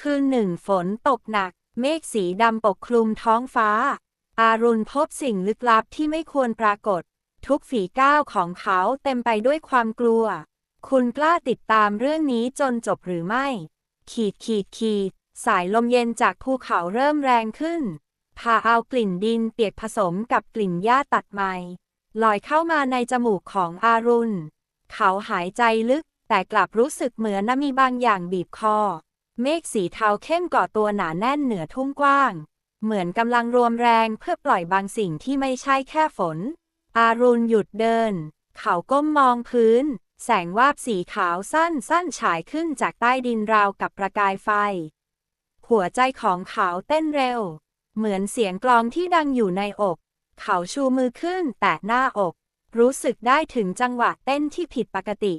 คืนหนึ่งฝนตกหนัก เมฆสีดำปกคลุมท้องฟ้า อารุณพบสิ่งลึกลับที่ไม่ควรปรากฏ ทุกฝีก้าวของเขาเต็มไปด้วยความกลัว คุณกล้าติดตามเรื่องนี้จนจบหรือไม่ ขีดขีดขีด สายลมเย็นจากภูเขาเริ่มแรงขึ้น พาเอากลิ่นดินเปียกผสมกับกลิ่นหญ้าตัดใหม่ลอยเข้ามาในจมูกของอารุณ เขาหายใจลึกแต่กลับรู้สึกเหมือนมีบางอย่างบีบคอ เมฆสีเทาเข้มก่อตัวหนาแน่นเหนือทุ่งกว้าง เหมือนกำลังรวมแรงเพื่อปล่อยบางสิ่งที่ไม่ใช่แค่ฝน อารุณหยุดเดิน เขาก้มมองพื้น แสงวาบสีขาวสั้นสั้นฉายขึ้นจากใต้ดินราวกับประกายไฟ หัวใจของเขาเต้นเร็ว เหมือนเสียงกลองที่ดังอยู่ในอก เขาชูมือขึ้นแตะหน้าอก รู้สึกได้ถึงจังหวะเต้นที่ผิดปกติ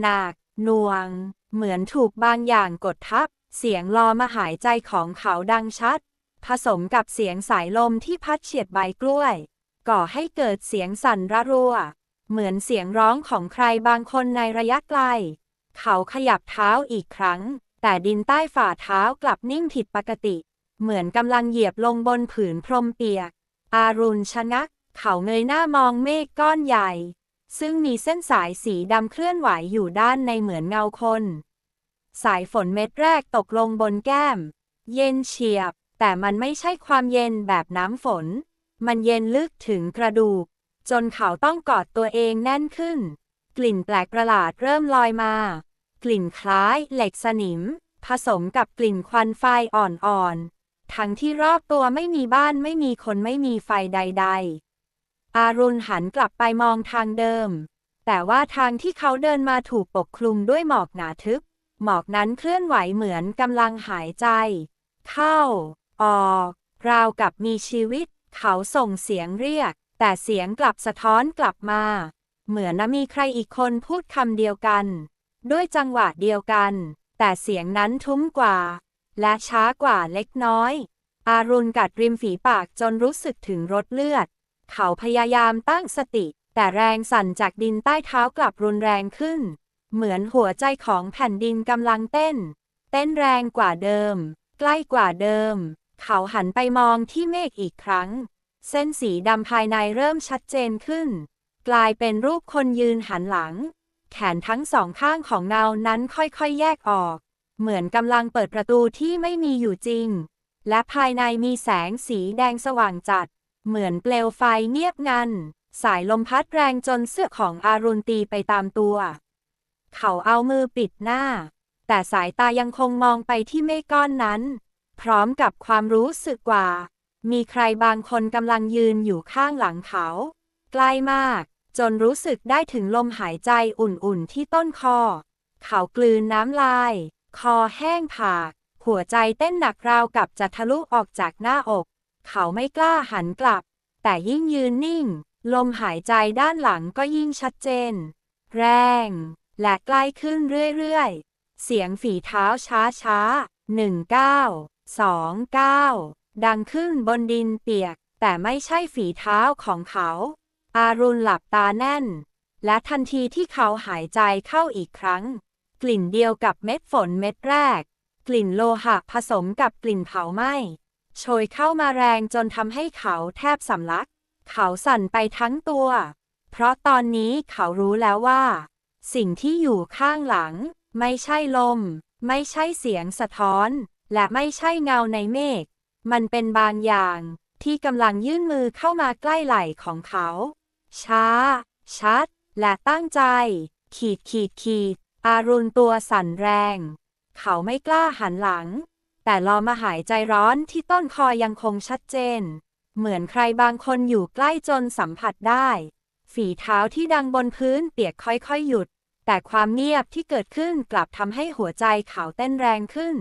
หนักน่วง เหมือนถูกบางอย่างกดทับ เสียงลอมาหายใจของเขาดังชัด ผสมกับเสียงสายลมที่พัดเฉียดใบกล้วย ก่อให้เกิดเสียงสั่นระรัว เหมือนเสียงร้องของใครบางคนในระยะไกล เขาขยับเท้าอีกครั้ง แต่ดินใต้ฝ่าเท้ากลับนิ่งผิดปกติ เหมือนกำลังเหยียบลงบนผืนพรมเปียก อารุณชะงัก เขาเงยหน้ามองเมฆก้อนใหญ่ ซึ่งมีเส้นสายสีดำเคลื่อนไหวอยู่ด้านในเหมือนเงาคน สายฝนเม็ดแรกตกลงบนแก้ม เย็นเฉียบ แต่มันไม่ใช่ความเย็นแบบน้ำฝน มันเย็นลึกถึงกระดูก จนเขาต้องกอดตัวเองแน่นขึ้น กลิ่นแปลกประหลาดเริ่มลอยมา กลิ่นคล้ายเหล็กสนิม ผสมกับกลิ่นควันไฟอ่อนๆ ทั้งที่รอบตัวไม่มีบ้านไม่มีคนไม่มีไฟใด ๆ อารุณหันกลับไปมองทางเดิม แต่ว่าทางที่เขาเดินมาถูกปกคลุมด้วยหมอกหนาทึบ หมอกนั้นเคลื่อนไหวเหมือนกำลังหายใจ เข้า ออก ราวกับมีชีวิต เขาส่งเสียงเรียก แต่เสียงกลับสะท้อนกลับมา เหมือนมีใครอีกคนพูดคำเดียวกัน ด้วยจังหวะเดียวกัน แต่เสียงนั้นทุ้มกว่า และช้ากว่าเล็กน้อย อารุณกัดริมฝีปากจนรู้สึกถึงรสเลือด เขาพยายามตั้งสติ แต่แรงสั่นจากดินใต้เท้ากลับรุนแรงขึ้น เหมือนหัวใจของแผ่นดินกำลังเต้น เต้นแรงกว่าเดิม ใกล้กว่าเดิม เขาหันไปมองที่เมฆอีกครั้ง เส้นสีดำภายในเริ่มชัดเจนขึ้น กลายเป็นรูปคนยืนหันหลัง แขนทั้งสองข้างของเงานั้นค่อยๆแยกออก เหมือนกำลังเปิดประตูที่ไม่มีอยู่จริง และภายในมีแสงสีแดงสว่างจัด เหมือนเปลวไฟเงียบงัน สายลมพัดแรงจนเสื้อของอารุณตีไปตามตัว เขาเอามือปิดหน้า แต่สายตายังคงมองไปที่เมฆก้อนนั้น พร้อมกับความรู้สึกว่า มีใครบางคนกำลังยืนอยู่ข้างหลังเขา ใกล้มาก จนรู้สึกได้ถึงลมหายใจอุ่นๆที่ต้นคอ เขากลืนน้ำลาย คอแห้งผาก หัวใจเต้นหนักราวกับจะทะลุออกจากหน้าอก เขาไม่กล้าหันกลับ แต่ยิ่งยืนนิ่ง ลมหายใจด้านหลังก็ยิ่งชัดเจน แรง และใกล้ขึ้นเรื่อยๆ เสียงฝีเท้าช้าๆหนึ่งเก้าสองเก้าดังขึ้นบนดินเปียก แต่ไม่ใช่ฝีเท้าของเขา อารุณหลับตาแน่น และทันทีที่เขาหายใจเข้าอีกครั้ง กลิ่นเดียวกับเม็ดฝนเม็ดแรก กลิ่นโลหะผสมกับกลิ่นเผาไหม้โชยเข้ามาแรงจนทำให้เขาแทบสำลัก เขาสั่นไปทั้งตัว เพราะตอนนี้เขารู้แล้วว่า สิ่งที่อยู่ข้างหลัง ไม่ใช่ลม ไม่ใช่เสียงสะท้อน และไม่ใช่เงาในเมฆ มันเป็นบางอย่าง ที่กำลังยื่นมือเข้ามาใกล้ไหล่ของเขา ช้า ชัด และตั้งใจ ขีดขีดขีด อารุณตัวสั่นแรง เขาไม่กล้าหันหลัง แต่ลอมาหายใจร้อนที่ต้นคอยังคงชัดเจน เหมือนใครบางคนอยู่ใกล้จนสัมผัสได้ ฝีเท้าที่ดังบนพื้นเปียกค่อยๆหยุด แต่ความเงียบที่เกิดขึ้นกลับทำให้หัวใจเขาเต้นแรงขึ้น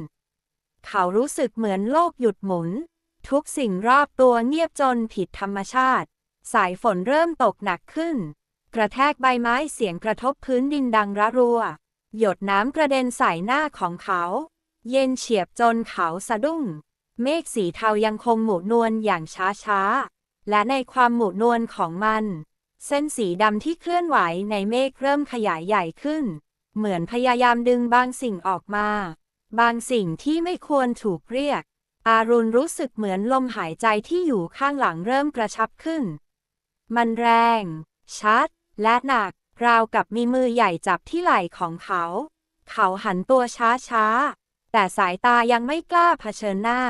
เขารู้สึกเหมือนโลกหยุดหมุน ทุกสิ่งรอบตัวเงียบจนผิดธรรมชาติ สายฝนเริ่มตกหนักขึ้น กระแทกใบไม้เสียงกระทบพื้นดินดังระรัว หยดน้ำกระเด็นใส่หน้าของเขา เย็นเฉียบจนเขาสะดุ้ง เมฆสีเทายังคงหมุนวนอย่างช้าๆและในความหมุนวนของมัน เส้นสีดำที่เคลื่อนไหวในเมฆเริ่มขยายใหญ่ขึ้น เหมือนพยายามดึงบางสิ่งออกมา บางสิ่งที่ไม่ควรถูกเรียก อารุณรู้สึกเหมือนลมหายใจที่อยู่ข้างหลังเริ่มกระชับขึ้น มันแรง ชัด และหนัก ราวกับมีมือใหญ่จับที่ไหล่ของเขา เขาหันตัวช้าๆ แต่สายตายังไม่กล้าเผชิญหน้า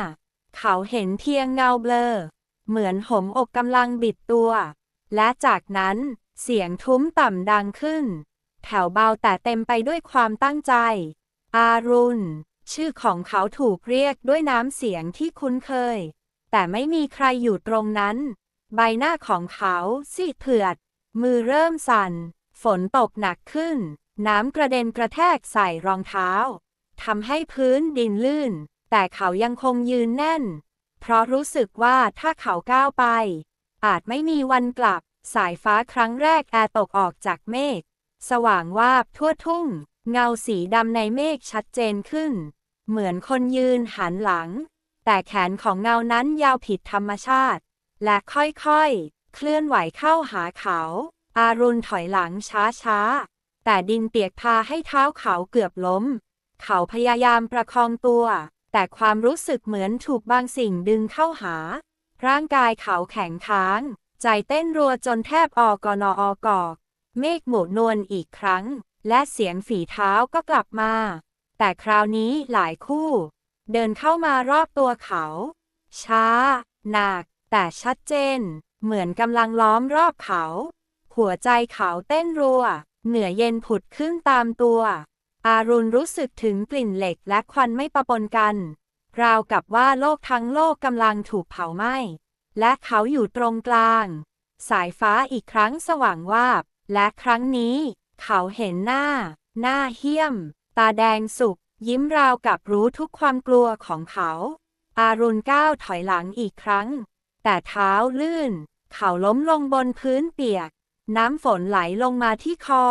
เขาเห็นเพียงเงาเบลอ เหมือนหมอกกำลังบิดตัว และจากนั้นเสียงทุ้มต่ำดังขึ้น แถวเบาแต่เต็มไปด้วยความตั้งใจ อารุณ ชื่อของเขาถูกเรียกด้วยน้ำเสียงที่คุ้นเคย แต่ไม่มีใครอยู่ตรงนั้น ใบหน้าของเขาซีดเผือด มือเริ่มสั่น ฝนตกหนักขึ้น น้ำกระเด็นกระแทกใส่รองเท้าทำให้พื้นดินลื่น แต่เขายังคงยืนแน่น เพราะรู้สึกว่าถ้าเขาก้าวไป อาจไม่มีวันกลับ สายฟ้าครั้งแรกแอร์ตกออกจากเมฆ สว่างวาบทั่วทุ่ง เงาสีดำในเมฆชัดเจนขึ้น เหมือนคนยืนหันหลัง แต่แขนของเงานั้นยาวผิดธรรมชาติ และค่อยๆ เคลื่อนไหวเข้าหาเขา อารุณถอยหลังช้าๆ แต่ดินเปียกพาให้เท้าเขาเกือบล้ม เขาพยายามประคองตัว แต่ความรู้สึกเหมือนถูกบางสิ่งดึงเข้าหา ร่างกายเขาแข็งค้าง ใจเต้นรัวจนแทบออกนออกอก เมฆหมุนนวลอีกครั้ง และเสียงฝีเท้าก็กลับมา แต่คราวนี้หลายคู่ เดินเข้ามารอบตัวเขา ช้า หนัก แต่ชัดเจน เหมือนกำลังล้อมรอบเขา หัวใจเขาเต้นรัว เหนือเย็นผุดขึ้นตามตัว อารุณรู้สึกถึงกลิ่นเหล็กและควันไม่ปะปนกัน ราวกับว่าโลกทั้งโลกกำลังถูกเผาไหม้ และเขาอยู่ตรงกลาง สายฟ้าอีกครั้งสว่างวาบ และครั้งนี้ เขาเห็นหน้า หน้าเหี้ยม ตาแดงสุก ยิ้มราวกับรู้ทุกความกลัวของเขา อารุณก้าวถอยหลังอีกครั้ง แต่เท้าลื่น เขาล้มลงบนพื้นเปียก น้ำฝนไหลลงมาที่คอ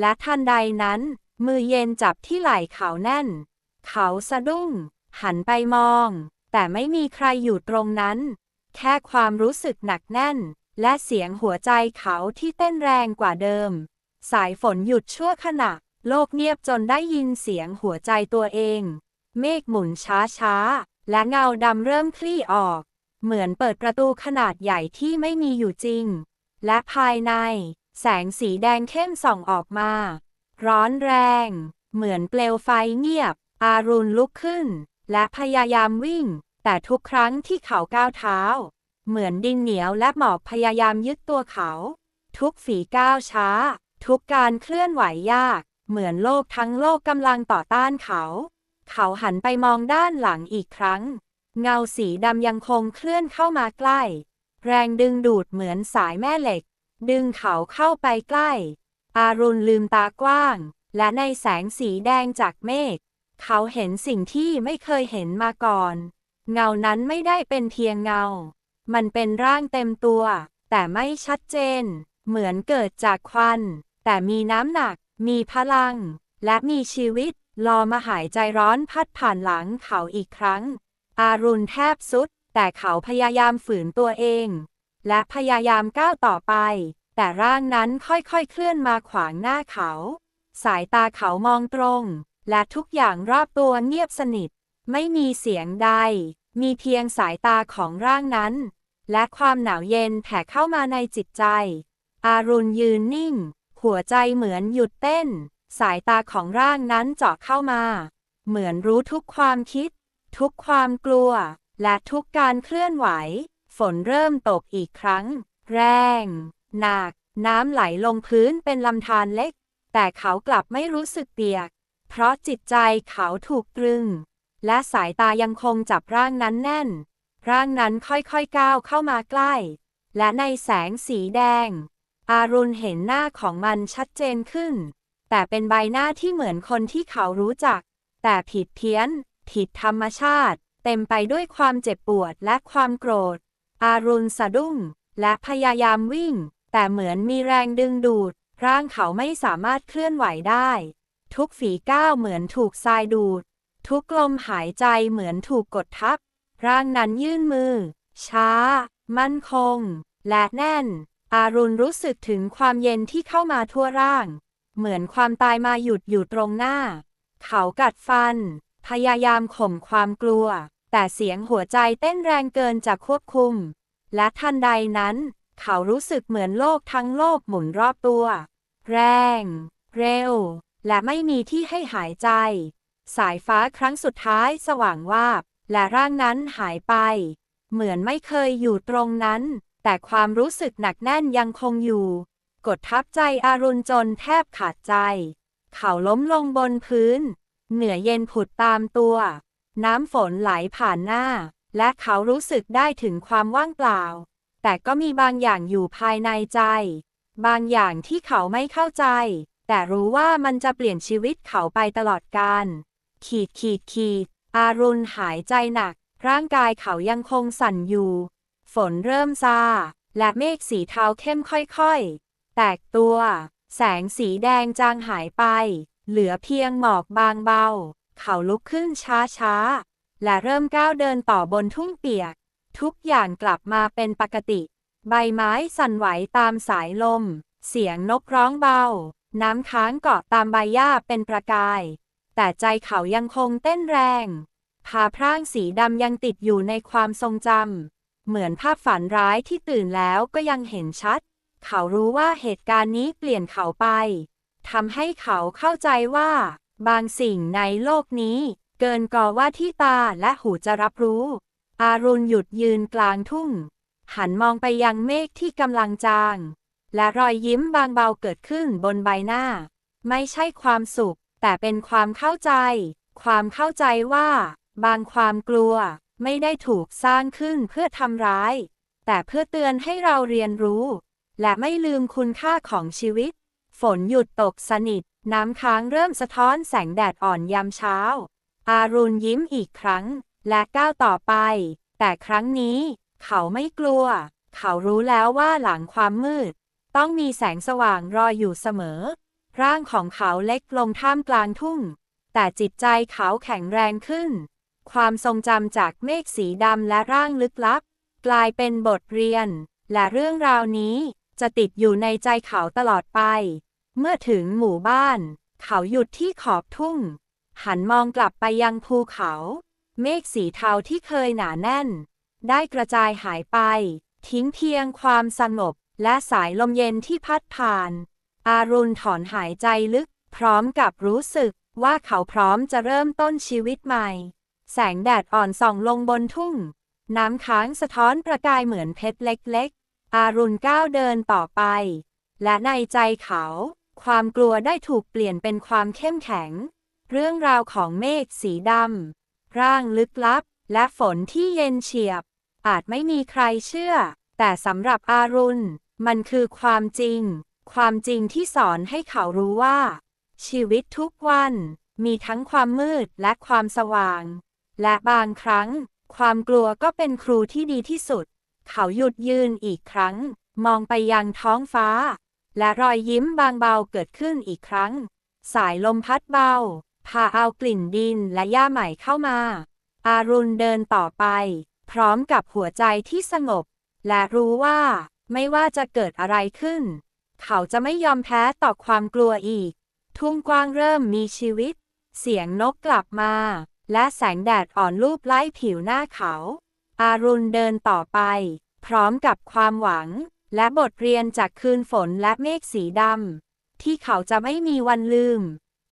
และทันใดนั้น มือเย็นจับที่ไหล่เขาแน่น เขาสะดุ้ง หันไปมอง แต่ไม่มีใครอยู่ตรงนั้น แค่ความรู้สึกหนักแน่น และเสียงหัวใจเขาที่เต้นแรงกว่าเดิม สายฝนหยุดชั่วขณะ โลกเงียบจนได้ยินเสียงหัวใจตัวเอง เมฆหมุนช้าๆ และเงาดำเริ่มคลี่ออก เหมือนเปิดประตูขนาดใหญ่ที่ไม่มีอยู่จริง และภายใน แสงสีแดงเข้มส่องออกมา ร้อนแรง เหมือนเปลวไฟเงียบ อารุณลุกขึ้น และพยายามวิ่ง แต่ทุกครั้งที่เขาก้าวเท้า เหมือนดินเหนียวและหมอกพยายามยึดตัวเขา ทุกฝีก้าวช้า ทุกการเคลื่อนไหวยาก เหมือนโลกทั้งโลกกำลังต่อต้านเขา เขาหันไปมองด้านหลังอีกครั้ง เงาสีดำยังคงเคลื่อนเข้ามาใกล้ แรงดึงดูดเหมือนสายแม่เหล็ก ดึงเขาเข้าไปใกล้ อารุณลืมตากว้าง และในแสงสีแดงจากเมฆ เขาเห็นสิ่งที่ไม่เคยเห็นมาก่อน เงานั้นไม่ได้เป็นเพียงเงา มันเป็นร่างเต็มตัว แต่ไม่ชัดเจน เหมือนเกิดจากควัน แต่มีน้ำหนัก มีพลัง และมีชีวิตรอมาหายใจร้อนพัดผ่านหลังเขาอีกครั้ง อารุณแทบสุด แต่เขาพยายามฝืนตัวเอง และพยายามก้าวต่อไป แต่ร่างนั้นค่อยๆเคลื่อนมาขวางหน้าเขา สายตาเขามองตรง และทุกอย่างรอบตัวเงียบสนิท ไม่มีเสียงใด มีเพียงสายตาของร่างนั้น และความหนาวเย็นแผ่เข้ามาในจิตใจ อารุณยืนนิ่ง หัวใจเหมือนหยุดเต้น สายตาของร่างนั้นเจาะเข้ามา เหมือนรู้ทุกความคิด ทุกความกลัว และทุกการเคลื่อนไหว ฝนเริ่มตกอีกครั้ง แรง หนัก น้ำไหลลงพื้นเป็นลำธารเล็ก แต่เขากลับไม่รู้สึกเปียก เพราะจิตใจเขาถูกตรึง และสายตายังคงจับร่างนั้นแน่น ร่างนั้นค่อยๆก้าวเข้ามาใกล้ และในแสงสีแดง อารุณเห็นหน้าของมันชัดเจนขึ้น แต่เป็นใบหน้าที่เหมือนคนที่เขารู้จัก แต่ผิดเพี้ยน ผิดธรรมชาติ เต็มไปด้วยความเจ็บปวดและความโกรธ อารุณสะดุ้ง และพยายามวิ่ง แต่เหมือนมีแรงดึงดูด ร่างเขาไม่สามารถเคลื่อนไหวได้ ทุกฝีก้าวเหมือนถูกทรายดูด ทุกลมหายใจเหมือนถูกกดทับ ร่างนั้นยื่นมือ ช้า มั่นคง และแน่น อารุณรู้สึกถึงความเย็นที่เข้ามาทั่วร่าง เหมือนความตายมาหยุดอยู่ตรงหน้า เขากัดฟัน พยายามข่มความกลัว แต่เสียงหัวใจเต้นแรงเกินจะควบคุม และทันใดนั้น เขารู้สึกเหมือนโลกทั้งโลกหมุนรอบตัว แรง เร็ว และไม่มีที่ให้หายใจ สายฟ้าครั้งสุดท้ายสว่างวาบ และร่างนั้นหายไป เหมือนไม่เคยอยู่ตรงนั้น แต่ความรู้สึกหนักแน่นยังคงอยู่ กดทับใจอารุณจนแทบขาดใจ เขาล้มลงบนพื้น เหนือเย็นผุดตามตัว น้ำฝนไหลผ่านหน้า และเขารู้สึกได้ถึงความว่างเปล่า แต่ก็มีบางอย่างอยู่ภายในใจ บางอย่างที่เขาไม่เข้าใจ แต่รู้ว่ามันจะเปลี่ยนชีวิตเขาไปตลอดกาลขีดขีดขีด อารุณหายใจหนัก ร่างกายเขายังคงสั่นอยู่ ฝนเริ่มซา และเมฆสีเทาเข้มค่อยๆ แตกตัว แสงสีแดงจางหายไป เหลือเพียงหมอกบางเบา เขาลุกขึ้นช้าๆ และเริ่มก้าวเดินต่อบนทุ่งเปียก ทุกอย่างกลับมาเป็นปกติ ใบไม้สั่นไหวตามสายลม เสียงนกร้องเบา น้ำค้างเกาะตามใบหญ้าเป็นประกาย แต่ใจเขายังคงเต้นแรงผาพร่างสีดำยังติดอยู่ในความทรงจำเหมือนภาพฝันร้ายที่ตื่นแล้วก็ยังเห็นชัด เขารู้ว่าเหตุการณ์นี้เปลี่ยนเขาไปทำให้เขาเข้าใจว่า บางสิ่งในโลกนี้ เกินกว่าว่าที่ตาและหูจะรับรู้ อารุณหยุดยืนกลางทุ่ง หันมองไปยังเมฆที่กำลังจาง และรอยยิ้มบางเบาเกิดขึ้นบนใบหน้า ไม่ใช่ความสุข แต่เป็นความเข้าใจ ความเข้าใจว่า บางความกลัว ไม่ได้ถูกสร้างขึ้นเพื่อทำร้าย แต่เพื่อเตือนให้เราเรียนรู้ และไม่ลืมคุณค่าของชีวิต ฝนหยุดตกสนิท น้ำค้างเริ่มสะท้อนแสงแดดอ่อนยามเช้า อารุณยิ้มอีกครั้ง และก้าวต่อไป แต่ครั้งนี้ เขาไม่กลัว เขารู้แล้วว่าหลังความมืด ต้องมีแสงสว่างรออยู่เสมอ ร่างของเขาเล็กลงท่ามกลางทุ่ง แต่จิตใจเขาแข็งแรงขึ้น ความทรงจำจากเมฆสีดำและร่างลึกลับ กลายเป็นบทเรียน และเรื่องราวนี้จะติดอยู่ในใจเขาตลอดไป เมื่อถึงหมู่บ้าน เขาหยุดที่ขอบทุ่ง หันมองกลับไปยังภูเขา เมฆสีเทาที่เคยหนาแน่น ได้กระจายหายไป ทิ้งเพียงความสงบ และสายลมเย็นที่พัดผ่าน อารุณถอนหายใจลึก พร้อมกับรู้สึกว่าเขาพร้อมจะเริ่มต้นชีวิตใหม่ แสงแดดอ่อนส่องลงบนทุ่ง น้ำค้างสะท้อนประกายเหมือนเพชรเล็กๆ อารุณก้าวเดินต่อไป และในใจเขา ความกลัวได้ถูกเปลี่ยนเป็นความเข้มแข็ง เรื่องราวของเมฆสีดำร่างลึกลับ และฝนที่เย็นเฉียบ อาจไม่มีใครเชื่อ แต่สำหรับอารุณ มันคือความจริง ความจริงที่สอนให้เขารู้ว่า ชีวิตทุกวัน มีทั้งความมืดและความสว่าง และบางครั้ง ความกลัวก็เป็นครูที่ดีที่สุด เขาหยุดยืนอีกครั้ง มองไปยังท้องฟ้า และรอยยิ้มบางเบาเกิดขึ้นอีกครั้ง สายลมพัดเบา พาเอากลิ่นดินและหญ้าใหม่เข้ามา อารุณเดินต่อไป พร้อมกับหัวใจที่สงบ และรู้ว่า ไม่ว่าจะเกิดอะไรขึ้น เขาจะไม่ยอมแพ้ต่อความกลัวอีก ทุ่งกว้างเริ่มมีชีวิต เสียงนกกลับมา และแสงแดดอ่อนลูบไล่ผิวหน้าเขา อารุณเดินต่อไป พร้อมกับความหวัง และบทเรียนจากคืนฝนและเมฆสีดำที่เขาจะไม่มีวันลืม